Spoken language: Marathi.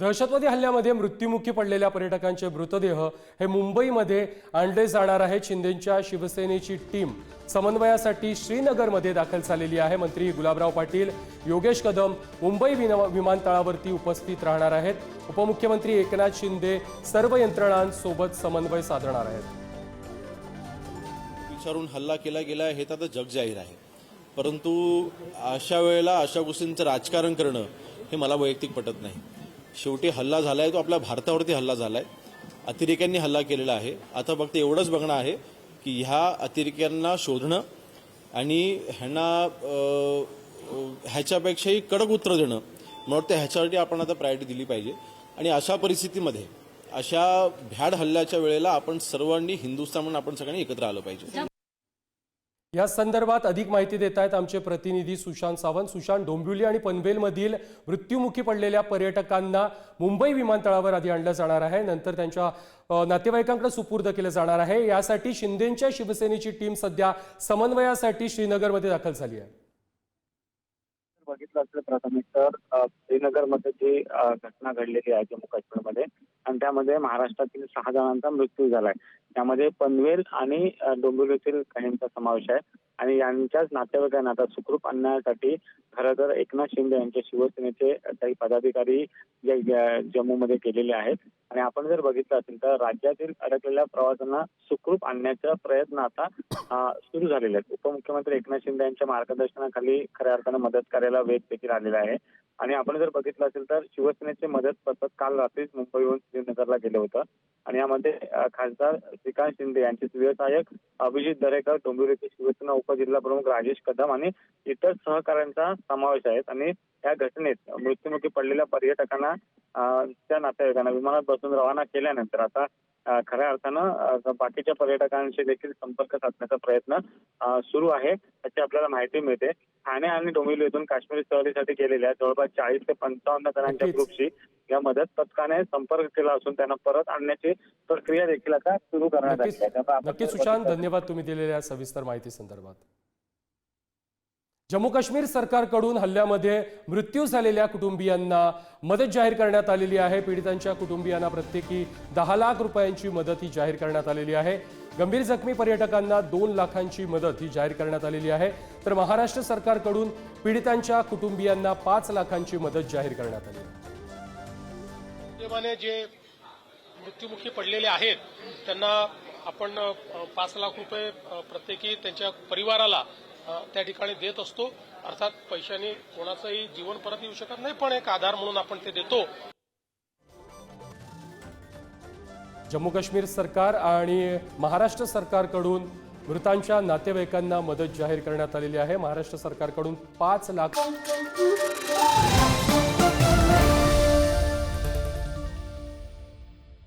दहशतवादी हल्ल्यामध्ये मृत्युमुखी पडलेल्या पर्यटकांचे मृतदेह हे मुंबईमध्ये आणले जाणार आहेत शिंदेच्या शिवसेनेची टीम समन्वयासाठी श्रीनगरमध्ये दाखल झालेली आहे. मंत्री गुलाबराव पाटील योगेश कदम मुंबई विमानतळावरती उपस्थित राहणार आहेत. उपमुख्यमंत्री एकनाथ शिंदे सर्व यंत्रणांसोबत समन्वय साधणार आहेत. विचारून हल्ला केला गेला हे तर आता जग जाहीर आहे. परंतु अशा वेळेला अशा गोष्टींचं राजकारण करणं हे मला वैयक्तिक पटत नाही. शेवटी हल्ला झालाय तो आपल्या भारतावरती हल्ला झालाय. अतिरेक्यांनी हल्ला केलेला आहे. आता फक्त एवढंच बघणं आहे की ह्या अतिरेक्यांना शोधणं आणि ह्यांना ह्याच्यापेक्षाही कडक उत्तर देणं मला वाटतं ह्याच्यासाठी आपण आता प्रायोरिटी दिली पाहिजे. आणि अशा परिस्थितीमध्ये अशा भ्याड हल्ल्याच्या वेळेला आपण सर्वांनी हिंदुस्थान म्हणून आपण सगळ्यांनी एकत्र आलं पाहिजे. या संदर्भात अधिक माहिती देत आहेत आमचे प्रतिनिधी सुशांत सावंत. सुशांत डोंबिवली आणि पनवेलमधील मृत्युमुखी पडलेल्या पर्यटकांना मुंबई विमानतळावर आधी आणलं जाणार आहे. नंतर त्यांच्या नातेवाईकांकडे सुपूर्द केलं जाणार आहे. यासाठी शिंदेच्या शिवसेनेची टीम सध्या समन्वयासाठी श्रीनगरमध्ये दाखल झाली आहे. बघितलं असलं प्राथमिक तर श्रीनगरमध्ये जी घटना घडलेली आहे जम्मू काश्मीरमध्ये आणि त्यामध्ये महाराष्ट्रातील सहा जणांचा मृत्यू झालाय. त्यामध्ये पनवेल आणि डोंबिवलीतील काहींचा समावेश आहे. आणि यांच्याच नातेवाईकांना आता सुखरूप आणण्यासाठी खरं तर एकनाथ शिंदे यांच्या शिवसेनेचे काही पदाधिकारी जे जम्मूमध्ये केलेले आहेत. आणि आपण जर बघितलं असेल तर राज्यातील अडकलेल्या प्रवाशांना सुखरूप आणण्याचा प्रयत्न आता सुरू झालेले आहेत. उपमुख्यमंत्री एकनाथ शिंदे यांच्या मार्गदर्शनाखाली खऱ्या अर्थानं मदत कार्याला वेग देखील आलेला आहे. आणि आपण जर बघितलं असेल तर शिवसेनेचे मदत पथक काल रात्रीच मुंबईहून श्रीनगरला गेलं होतं. आणि यामध्ये खासदार श्रीकांत शिंदे यांचे सहाय्यक अभिजित दरेकर डोंबिवलीचे शिवसेना उपजिल्हा प्रमुख राजेश कदम आणि इतर सहकाऱ्यांचा समावेश आहे आणि या घटनेत मृत्युमुखी पडलेल्या पर्यटकांना त्या नातेवाईकांना विमानात बसून रवाना केल्यानंतर आता खऱ्या अर्थानं बाकीच्या पर्यटकांशी देखील संपर्क साधण्याचा प्रयत्न सुरू आहे. याची आपल्याला माहिती मिळते. ठाणे आणि डोंबिवली येथून काश्मीरी सहलीसाठी गेलेल्या जवळपास चाळीस ते पंचावन्न जणांच्या. ग्रुपशी या मदत पथकाने संपर्क केला असून त्यांना परत आणण्याची प्रक्रिया देखील आता सुरू करण्यात आली आहे. सुशांत धन्यवाद तुम्ही दिलेल्या सविस्तर माहिती संदर्भात. जम्मू काश्मीर सरकारकडून हल्ल्यामध्ये मृत्यू झालेल्या कुटुंबियांना मदत जाहीर करण्यात आलेली आहे. पीडितांच्या कुटुंबियांना प्रत्येकी दहा लाख रुपयांची मदत ही जाहीर करण्यात आलेली आहे. गंभीर जखमी पर्यटकांना दोन लाखांची मदत ही जाहीर करण्यात आलेली आहे. तर महाराष्ट्र सरकारकडून पीडितांच्या कुटुंबियांना पाच लाखांची मदत जाहीर करण्यात आली आहे. जे मृत्युमुखी पडलेले आहेत त्यांना आपण पाच लाख रुपये प्रत्येकी त्यांच्या परिवाराला त्या ठिकाणी देत असतो. अर्थात पैशाने कोणाचंही जीवन परत येऊ शकत नाही पण एक आधार म्हणून आपण ते देतो. जम्मू काश्मीर सरकार आणि महाराष्ट्र सरकारकडून मृतांच्या नातेवाईकांना मदत जाहीर करण्यात आलेली आहे. महाराष्ट्र सरकारकडून पाच लाख